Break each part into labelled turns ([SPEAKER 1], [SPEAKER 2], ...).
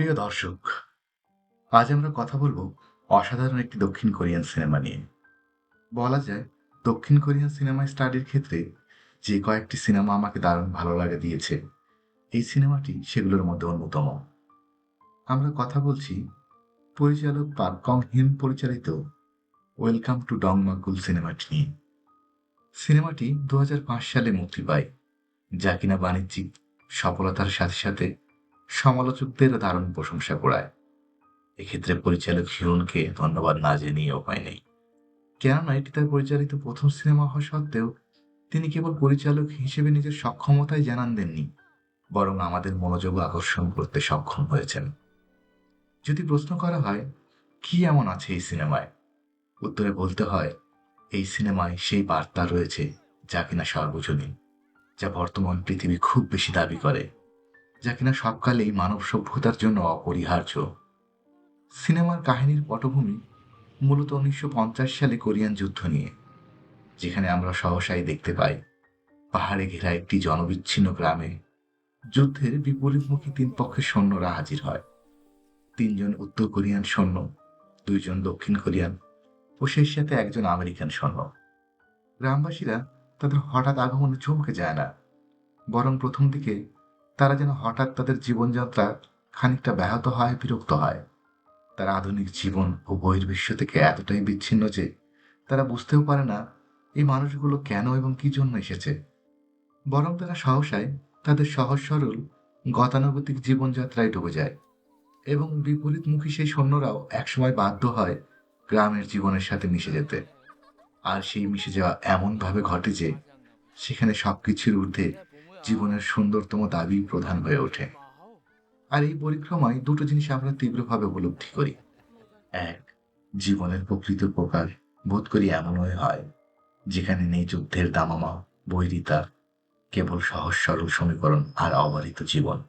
[SPEAKER 1] প্রিয় দর্শক, আজ আমরা কথা বলব অসাধারণ একটি দক্ষিণ কোরিয়ান সিনেমা নিয়ে। বলা যায়, দক্ষিণ কোরিয়ান সিনেমা স্টাডির ক্ষেত্রে যে কয়েকটি সিনেমা আমাকে দারুণ ভালো লাগে দিয়েছে, এই সিনেমাটি সেগুলোর মধ্যে অন্যতম। আমরা কথা বলছি পরিচালক পার্ক কং হিম পরিচালিত ওয়েলকাম টু ডংমাগুল সিনেমাটি নিয়ে। সিনেমাটি দু হাজার পাঁচ সালে মুক্তি পায়, যা কিনা বাণিজ্যিক সফলতার সাথে সাথে সমালোচকদের দারুণ প্রশংসা কুড়ায়। এক্ষেত্রে পরিচালক হিরুনকে ধন্যবাদ না জানিয়ে উপায় নেই। কেননা এটি তার পরিচালিত প্রথম সিনেমা হওয়া সত্ত্বেও তিনি কেবল পরিচালক হিসেবে নিজের সক্ষমতাই জানান দেননি, বরং আমাদের মনোযোগ আকর্ষণ করতে সক্ষম হয়েছেন। যদি প্রশ্ন করা হয়, কি এমন আছে এই সিনেমায়? উত্তরে বলতে হয়, এই সিনেমায় সেই বার্তা রয়েছে যা কিনা সর্বজনীন, যা বর্তমান পৃথিবী খুব বেশি দাবি করে। যা কিনা সবকালেই মানব সভ্যতার জন্য অপরিহার্য। সিনেমার কাহিনীর পটভূমি মূলত উনিশশো সালে কোরিয়ান যুদ্ধ নিয়ে, যেখানে আমরা সহসাই দেখতে পাই পাহাড়ে ঘেরা একটি জনবিচ্ছিন্ন গ্রামে যুদ্ধের বিপরীতমুখী তিন পক্ষের সৈন্যরা হাজির হয়। তিনজন উত্তর কোরিয়ান সৈন্য, দুইজন দক্ষিণ কোরিয়ান ও সেই সাথে একজন আমেরিকান সৈন্য। গ্রামবাসীরা তাদের হঠাৎ আগমনে চমকে যায় না, বরং প্রথম দিকে তারা যেন হঠাৎ তাদের জীবনযাত্রা খানিকটা ব্যাহত হয়, বিরক্ত হয়। তারা আধুনিক জীবন ও বহির্বিশ্ব থেকে এতটাই বিচ্ছিন্ন যে তারা বুঝতেও পারে না এই মানুষগুলো কেন এবং কি জন্য এসেছে। বরং তারা সহসায় তাদের সহজ সরল, গতানুগতিক জীবনযাত্রায় ডুবে যায় এবং বিপরীতমুখী সেই সৈন্যরাও একসময় বাধ্য হয় গ্রামের জীবনের সাথে মিশে যেতে। আর সেই মিশে যাওয়া এমনভাবে ঘটে যে সেখানে সবকিছুর ঊর্ধ্বে জীবনের সুন্দরতম দাবি প্রধান হয়ে ওঠে। আর এই পরিক্রমায় দুটো জিনিস আমরা তীব্রভাবে উপলব্ধি করি। এক, জীবনের প্রকৃত প্রকার বোধ করি এমনই হয়, যেখানে নেই যুদ্ধের দামামা, বৈরিতা, কেবল সহজ সরল সমীকরণ আর অবারিত জীবন।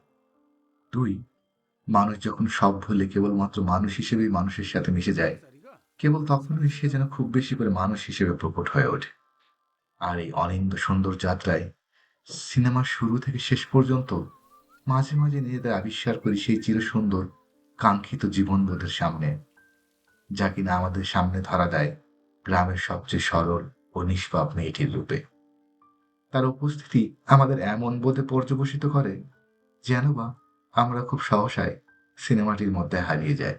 [SPEAKER 1] দুই, মানুষ যখন সব ভুলে কেবলমাত্র মানুষ হিসেবেই মানুষের সাথে মিশে যায়, কেবল তখনই সে যেন খুব বেশি করে মানুষ হিসেবে প্রকট হয়ে ওঠে। আর এই অনিন্দ সুন্দর যাত্রায় সিনেমার শুরু থেকে শেষ পর্যন্ত মাঝে মাঝে নিজেদের আবিষ্কার করি সেই চিরসুন্দর, কাঙ্ক্ষিত জীবনবোধের সামনে। যা কিনা আমাদের সামনে ধরা দেয় গ্রামের সবচেয়ে সরল ও নিষ্পাপ মেয়েটির রূপে। তার উপস্থিতি আমাদের এমন বোধে পর্যবসিত করে যেন বা আমরা খুব সহসায় সিনেমাটির মধ্যে হারিয়ে যাই।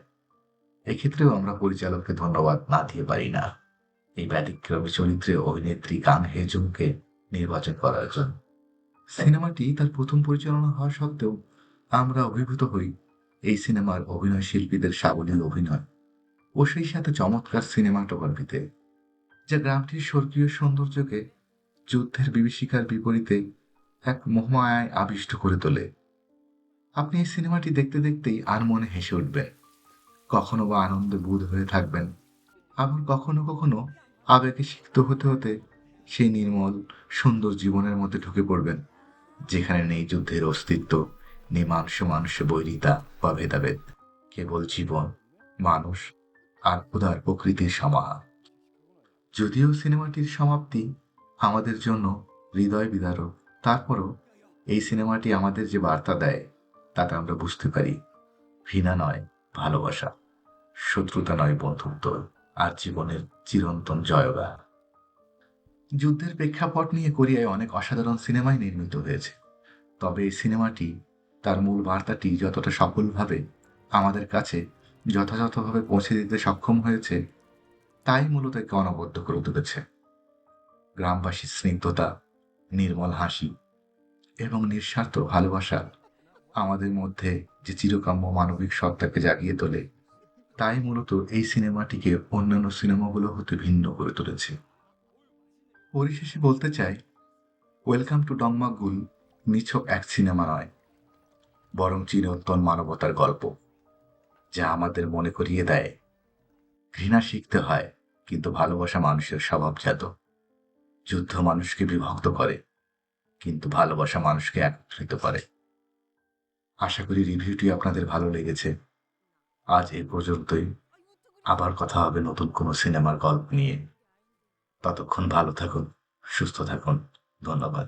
[SPEAKER 1] এক্ষেত্রেও আমরা পরিচালককে ধন্যবাদ না দিয়ে পারি না। এই ব্যতিক্রমী চরিত্রে অভিনেত্রী গান হেজুমকে নির্বাচন করার জন্য। সিনেমাটি তার প্রথম পরিচালনা হওয়া সত্ত্বেও আমরা অভিভূত হই এই সিনেমার অভিনয় শিল্পীদের সাবলীল অভিনয় ও সেই সাথে চমৎকার সিনেমাটোগ্রাফিতে, যা গ্রামটির স্বর্গীয় সৌন্দর্যকে যুদ্ধের বিভীষিকার বিপরীতে এক মোহমায়ায় আবিষ্ট করে তোলে। আপনি এই সিনেমাটি দেখতে দেখতেই আর মনে হেসে উঠবেন। কখনো বা আনন্দে বোধ হয়ে থাকবেন। আবার কখনো কখনো আবেগে সিক্ত হতে হতে সেই নির্মল, সুন্দর জীবনের মধ্যে ঢুকে পড়বেন। যেখানে নেই যুদ্ধের অস্তিত্ব, নেই মানুষ মানুষ বৈরিতা বা ভেদাভেদ। কেবল জীবন, মানুষ আর উদার প্রকৃতির সমাহা যদিও সিনেমাটির সমাপ্তি আমাদের জন্য হৃদয় বিদারক, তারপরও এই সিনেমাটি আমাদের যে বার্তা দেয়, তাতে আমরা বুঝতে পারি, ঘৃণা নয়, ভালোবাসা। শত্রুতা নয় বন্ধুত্ব, আর জীবনের চিরন্তন জয়গা যুদ্ধের প্রেক্ষাপট নিয়ে কোরিয়ায় অনেক অসাধারণ সিনেমাই নির্মিত হয়েছে। তবে এই সিনেমাটি তার মূল বার্তাটি যতটা সফলভাবে আমাদের কাছে যথাযথভাবে পৌঁছে দিতে সক্ষম হয়েছে, তাই মূলত একে অনবদ্য করে তুলেছে। গ্রামবাসীর স্নিগ্ধতা, নির্মল হাসি এবং নিঃস্বার্থ ভালোবাসা আমাদের মধ্যে যে চিরকাম্য মানবিক সত্তাকে জাগিয়ে তোলে, তাই মূলত এই সিনেমাটিকে অন্যান্য সিনেমাগুলো হতে ভিন্ন করে তুলেছে। পরিশেষে বলতে চাই ওয়েলকাম টু ডংমা গুল নিছক এক সিনেমা নয়, বরং চিরন্তন মানবতার গল্প, যা আমাদের মনে করিয়ে দেয়, ঘৃণা শিখতে হয়, কিন্তু ভালোবাসা মানুষের স্বভাবজাত। যুদ্ধ মানুষকে বিভক্ত করে, কিন্তু ভালোবাসা মানুষকে একত্রিত করে। আশা করি রিভিউটি আপনাদের ভালো লেগেছে। আজ এ পর্যন্তই। আবার কথা হবে নতুন কোনো সিনেমার গল্প নিয়ে। ততক্ষণ ভালো থাকুন সুস্থ থাকুন। ধন্যবাদ।